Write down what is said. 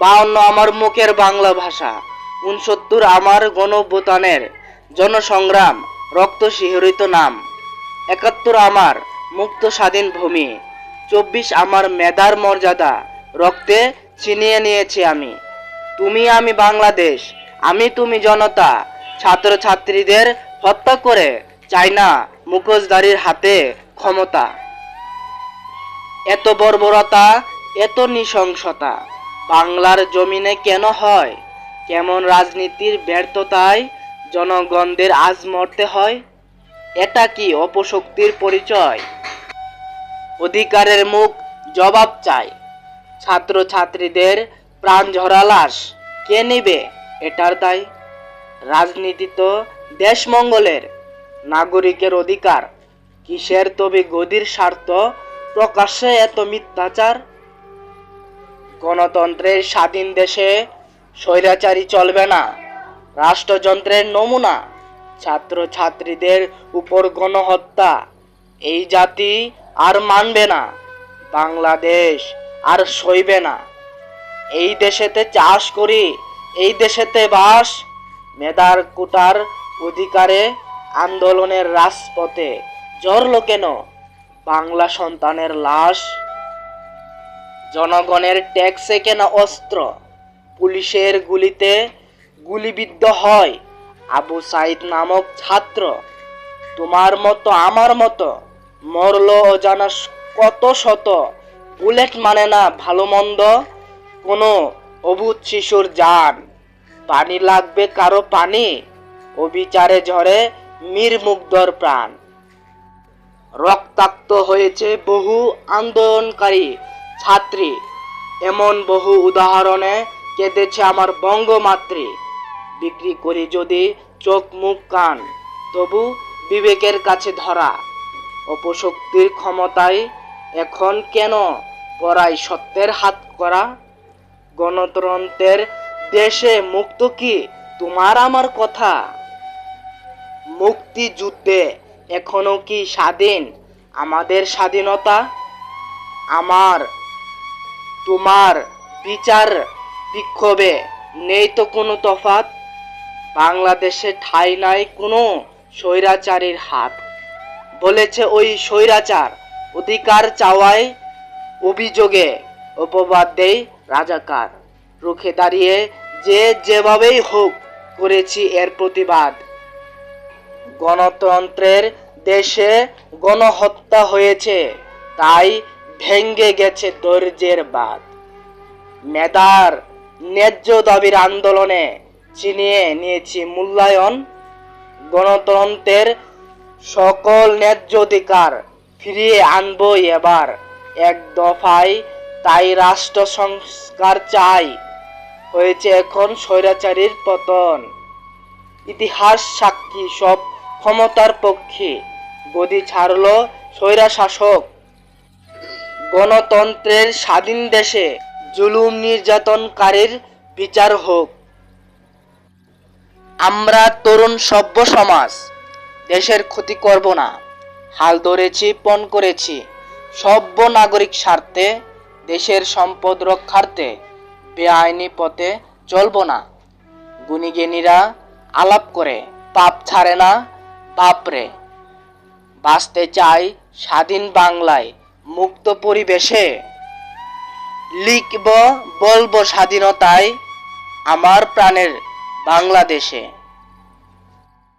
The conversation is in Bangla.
বাউন্ন আমার মুখের বাংলা ভাষা, উনসত্তর আমার গণভূতানের জনসংগ্রাম, রক্ত শিহরিত নাম, একাত্তর আমার মুক্ত স্বাধীন ভূমি, চব্বিশ আমার মেধার মর্যাদা, রক্তে ছিনিয়ে নিয়েছি আমি। তুমি আমি বাংলাদেশ, আমি তুমি জনতা, ছাত্রছাত্রীদের হত্যা করে চাই না মুখোশধারীর হাতে ক্ষমতা। এত বর্বরতা, এত নৃশংসতা। বাংলার জমিনে কেন হয়? কেমন রাজনীতির ব্যর্থতায় জনগণদের আজ মরতে হয়? এটা কি অপশক্তির পরিচয়? অধিকারের মুখ জবাব চাই। ছাত্রছাত্রীদের প্রাণ ঝরা লাশ কে নেবে? এটার দায়। রাজনীতি তো দেশ মঙ্গলের নাগরিকের অধিকার। কিসের তবে গদির স্বার্থ প্রকাশ্যে এত মিথ্যাচার? গণতন্ত্রের স্বাধীন দেশে স্বৈরাচারী চলবে না, রাষ্ট্রযন্ত্রের নমুনা ছাত্র ছাত্রীদের উপর গণহত্যা, এই জাতি আর মানবে না, বাংলাদেশ আর সইবে না। এই দেশেতে চাষ করি, এই দেশেতে বাস মেদার কুটার অধিকারে আন্দোলনের রাজপথে জড়ল কেন? বাংলা সন্তানের লাশ জনগণের ট্যাক্সে কেনা অস্ত্র পুলিশের গুলিতে গুলিবিদ্ধ হয়। আবু সাইদ নামক ছাত্র তোমার মতো, আমার মতো মরল অজানা কত শত বুলেট মানে না ভালো মন্দ কোনো অভূত শিশুর জান। পানি লাগবে কারও পানি, অবিচারে ঝরে মীর মুগ্ধর প্রাণ। রক্তাক্ত হয়েছে বহু আন্দোলনকারী ছাত্রী। এমন বহু উদাহরণে কেঁদেছে আমার বঙ্গমাতৃ। বিক্রি করি যদি চোখ মুখ কান, তবু বিবেকের কাছে ধরা। অপশক্তির ক্ষমতায় এখন কেন পড়াই সত্যের হাত করা? গণতন্ত্রের দেশে মুক্ত কি তোমার আমার কথা? মুক্তিযুদ্ধে এখনও কি স্বাধীন আমাদের স্বাধীনতা? আমার তোমার বিচার বিক্ষোভে নেই তো কোনো তফাত বাংলাদেশে ঠাঁই নাই কোনো স্বৈরাচারীর হাত। বলেছে ওই স্বৈরাচার অধিকার চাওয়ায় অভিযোগে অপবাদ দেয় রাজাকার। রুখে দাঁড়িয়ে যে যেভাবেই হোক করেছি এর প্রতিবাদ। গণতন্ত্রের দেশে গণহত্যা হয়েছে, তাই ভেঙ্গে গেছে ধৈর্যের বাদ মেধার ন্যায্য দাবির আন্দোলনে চিনিয়ে নিয়েছি মূল্যায়ন, গণতন্ত্রের সকল ন্যায্য অধিকার ফিরিয়ে আনবই এবার। এক দফায় তাই রাষ্ট্র সংস্কার চাই, হয়েছে এখন স্বৈরাচারীর পতন। ইতিহাস সাক্ষী সব ক্ষমতার পক্ষে, গদি ছাড়ল স্বৈরা শাসক গণতন্ত্রের স্বাধীন দেশে জুলুম নির্যাতনকারীর বিচার হোক। আমরা তরুণ সভ্য সমাজ, দেশের ক্ষতি করব না। হাল ধরেছি, পণ করেছি। সভ্য নাগরিক স্বার্থে, দেশের সম্পদ রক্ষার্থে, বেআইনি পথে চলব না। গুণীজ্ঞানীরা আলাপ করে, পাপ ছাড়ে না, বাপরে। বাঁচতে চাই স্বাধীন বাংলায়। মুক্ত পরিবেশে লিখব বলব স্বাধীনতায় আমার প্রাণের বাংলাদেশে।